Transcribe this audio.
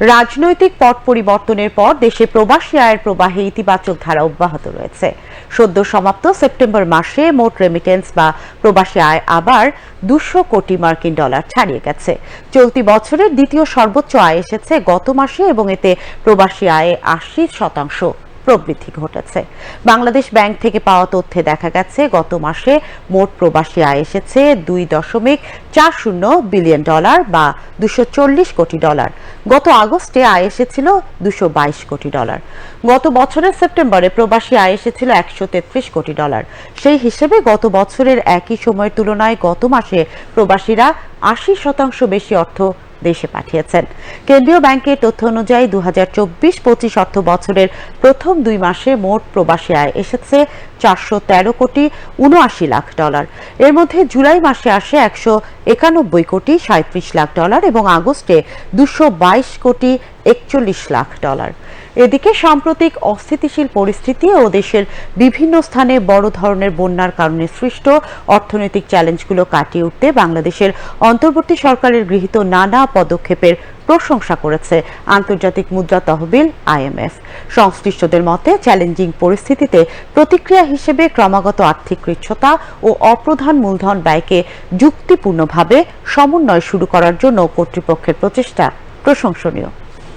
রাজনৈতিক পট পরিবর্তনের পর দেশে প্রবাসী আয়ের প্রবাহে ইতিবাচক ধারা অব্যাহত রয়েছে। সদ্য সমাপ্ত সেপ্টেম্বর মাসে মোট রেমিটেন্স বা প্রবাসী আয় আবার দুশো কোটি মার্কিন ডলার ছাড়িয়ে গেছে। চলতি বছরের দ্বিতীয় সর্বোচ্চ আয় এসেছে গত মাসে এবং এতে প্রবাসী আয়ে আশি শতাংশ। প্রবৃদ্ধি ঘটেছে। বাংলাদেশ ব্যাংক থেকে পাওয়া তথ্যে দেখা গেছে, গত মাসে মোট প্রবাসী আয় এসেছে দুই দশমিক চার শূন্য বিলিয়ন ডলার বা দুশো কোটি ডলার। গত আগস্টে আয় এসেছিল দুশো কোটি ডলার। গত বছরের সেপ্টেম্বরে প্রবাসী আয় এসেছিল একশো তেত্রিশ কোটি ডলার। সেই হিসেবে গত বছরের একই সময়ের তুলনায় গত মাসে প্রবাসীরা আশি শতাংশ বেশি অর্থ দেশে পাঠিয়েছেন। কেন্দ্রীয় ব্যাংকের তথ্য অনুযায়ী দু হাজার চব্বিশ পঁচিশ অর্থ বছরের প্রথম দুই মাসে মোট প্রবাসী আয় এসেছে চারশো তেরো কোটি উনআশি লাখ ডলার। এর মধ্যে জুলাই মাসে আসে একশো একানব্বই কোটি সাঁত্রিশ লাখ ডলার এবং আগস্টে দুশো বাইশ কোটি একচল্লিশ লাখ ডলার। এদিকে সাম্প্রতিক অস্থিতিশীল পরিস্থিতি ও দেশের বিভিন্ন স্থানে বড় ধরনের বন্যার কারণে সৃষ্ট অর্থনৈতিক চ্যালেঞ্জগুলো কাটিয়ে উঠতে বাংলাদেশের অন্তর্বর্তী সরকারের গৃহীত নানা পদক্ষেপের প্রশংসা করেছে আন্তর্জাতিক মুদ্রা তহবিল আইএমএফ। সংশ্লিষ্টদের মতে, চ্যালেঞ্জিং পরিস্থিতিতে প্রতিক্রিয়া হিসেবে ক্রমাগত আর্থিক কৃচ্ছতা ও অপ্রধান মূলধন ব্যয়কে যুক্তিপূর্ণভাবে সমন্বয় শুরু করার জন্য কর্তৃপক্ষের প্রচেষ্টা প্রশংসনীয়।